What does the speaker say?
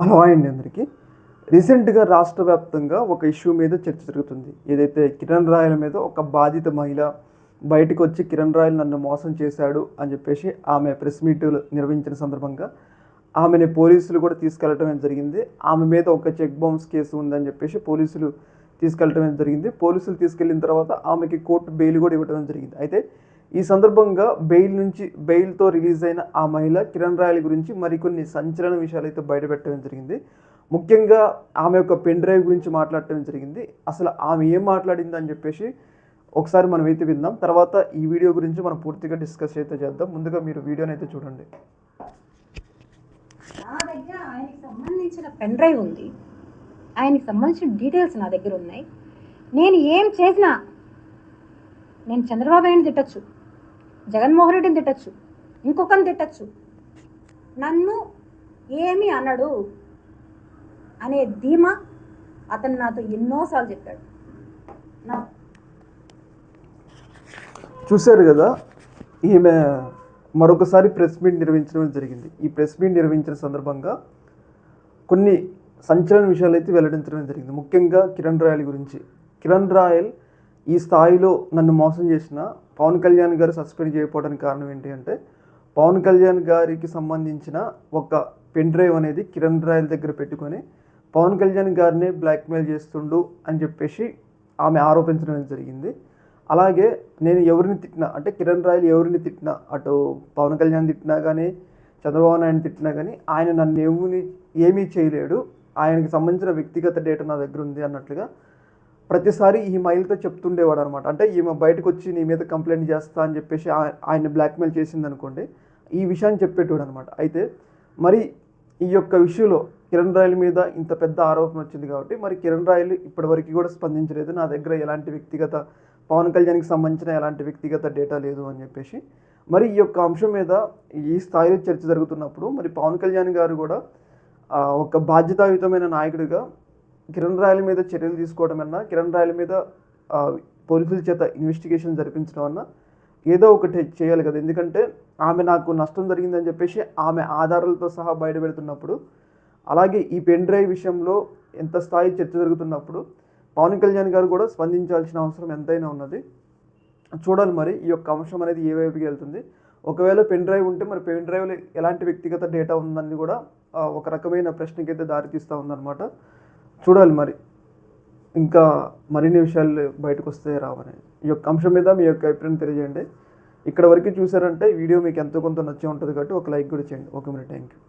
Hello అండి అందరికీ. రీసెంట్గా రాష్ట్ర వ్యాప్తంగా ఒక ఇష్యూ మీద చర్చ జరుగుతుంది. ఏదైతే కిరణ్ రాయల మీద ఒక బాధిత మహిళ బయటకు వచ్చి కిరణ్ రాయల్ నన్ను మోసం చేశాడు అని చెప్పేసి ఆమె ప్రెస్ మీట్ నిర్వహించిన సందర్భంగా ఆమెని పోలీసులు కూడా తీసుకెళ్ళటం జరిగింది. ఆమె మీద ఒక చెక్ బౌన్స్ కేసు ఉందని చెప్పేసి పోలీసులు తీసుకెళ్ళటం జరిగింది. పోలీసులు తీసుకెళ్ళిన తర్వాత ఆమెకి కోర్టు బెయిల్ కూడా ఇవ్వడం జరిగింది. అయితే ఈ సందర్భంగా బెయిల్ నుంచి బెయిల్తో రిలీజ్ అయిన ఆ మహిళ కిరణ్ రాయల్ గురించి మరికొన్ని సంచలన విషయాలు అయితే బయటపెట్టడం జరిగింది. ముఖ్యంగా ఆమె యొక్క పెన్ డ్రైవ్ గురించి మాట్లాడటం జరిగింది. అసలు ఆమె ఏం మాట్లాడింది అని చెప్పేసి ఒకసారి మనం అయితే విందాం. తర్వాత ఈ వీడియో గురించి మనం పూర్తిగా డిస్కస్ అయితే చేద్దాం. ముందుగా మీరు వీడియోని అయితే చూడండి. నా దగ్గర ఆయనకి సంబంధించిన పెన్ డ్రైవ్ ఉంది. ఆయనకి సంబంధించిన డీటెయిల్స్ నా దగ్గర ఉన్నాయి. నేను ఏం చేసినా నేను చంద్రబాబు నాయుడు తిట్టచ్చు. జగన్మోహన్ రెడ్డిని తిట్టచ్చు. ఇంకొకరిని తిట్టచ్చు. నన్ను ఏమి అనడు అనే ధీమా అతను నాతో ఎన్నోసార్లు చెప్పాడు. నా చూశారు కదా ఈమె మరొకసారి ప్రెస్ మీట్ నిర్వహించడం జరిగింది. ఈ ప్రెస్ మీట్ నిర్వహించిన సందర్భంగా కొన్ని సంచలన విషయాలు అయితే వెల్లడించడం జరిగింది. ముఖ్యంగా కిరణ్ రాయల్ గురించి. కిరణ్ రాయల్ ఈ స్థాయిలో నన్ను మోసం చేసిన పవన్ కళ్యాణ్ గారు సస్పెండ్ చేయకపోవడానికి కారణం ఏంటి అంటే పవన్ కళ్యాణ్ గారికి సంబంధించిన ఒక పెన్ డ్రైవ్ అనేది కిరణ్ రాయల్ దగ్గర పెట్టుకొని పవన్ కళ్యాణ్ గారిని బ్లాక్మెయిల్ చేస్తుండు అని చెప్పేసి ఆమె ఆరోపించడం జరిగింది. అలాగే నేను ఎవరిని తిట్టినా అంటే కిరణ్ రాయల్ ఎవరిని తిట్టినా అటు పవన్ కళ్యాణ్ తిట్టినా కానీ చంద్రబాబు నాయుడు తిట్టినా కానీ ఆయన నన్ను ఏమీ ఏమీ చేయలేడు. ఆయనకి సంబంధించిన వ్యక్తిగత డేటా నా దగ్గర ఉంది అన్నట్లుగా ప్రతిసారి ఈ మైల్తో చెప్తుండేవాడు అనమాట అంటే ఈమె బయటకు వచ్చి నీ మీద కంప్లైంట్ చేస్తా అని చెప్పేసి ఆయన బ్లాక్మెయిల్ చేసింది అనుకోండి ఈ విషయాన్ని చెప్పేటోడు అనమాట అయితే మరి ఈ యొక్క విషయంలో కిరణ్ రాయల్ మీద ఇంత పెద్ద ఆరోపణ వచ్చింది కాబట్టి మరి కిరణ్ రాయల్ ఇప్పటివరకు కూడా స్పందించలేదు. నా దగ్గర ఎలాంటి వ్యక్తిగత పవన్ కళ్యాణ్కి సంబంధించిన ఎలాంటి వ్యక్తిగత డేటా లేదు అని చెప్పేసి. మరి ఈ యొక్క అంశం మీద ఈ స్థాయిలో చర్చ జరుగుతున్నప్పుడు మరి పవన్ కళ్యాణ్ గారు కూడా ఒక బాధ్యతాయుతమైన నాయకుడిగా కిరణ్ రాయల మీద చర్యలు తీసుకోవడం అన్నా కిరణ్ రాయల మీద పోలీసుల చేత ఇన్వెస్టిగేషన్ జరిపించడం అన్నా ఏదో ఒకటి చేయాలి కదా. ఎందుకంటే ఆమె నాకు నష్టం జరిగిందని చెప్పేసి ఆమె ఆధారాలతో సహా బయట పెడుతున్నప్పుడు అలాగే ఈ పెన్ డ్రైవ్ విషయంలో ఎంత స్థాయి చర్చ జరుగుతున్నప్పుడు పవన్ కళ్యాణ్ గారు కూడా స్పందించాల్సిన అవసరం ఎంతైనా ఉన్నది. చూడాలి మరి ఈ యొక్క అంశం అనేది ఏ వైపుకి వెళ్తుంది. ఒకవేళ పెన్ డ్రైవ్ ఉంటే మరి పెన్ డ్రైవ్లో ఎలాంటి వ్యక్తిగత డేటా ఉందని కూడా ఒక రకమైన ప్రశ్నకి అయితే దారితీస్తూ ఉందన్నమాట. చూడాలి మరి. ఇంకా మరిన్ని విషయాలు బయటకు వస్తే రావని. ఈ యొక్క అంశం మీద మీ యొక్క అభిప్రాయం తెలియజేయండి. ఇక్కడ వరకు చూసారంటే వీడియో మీకు ఎంతో కొంత నచ్చే ఉంటుంది కాబట్టి ఒక లైక్ కూడా చేయండి. ఓకే మరి థ్యాంక్ యూ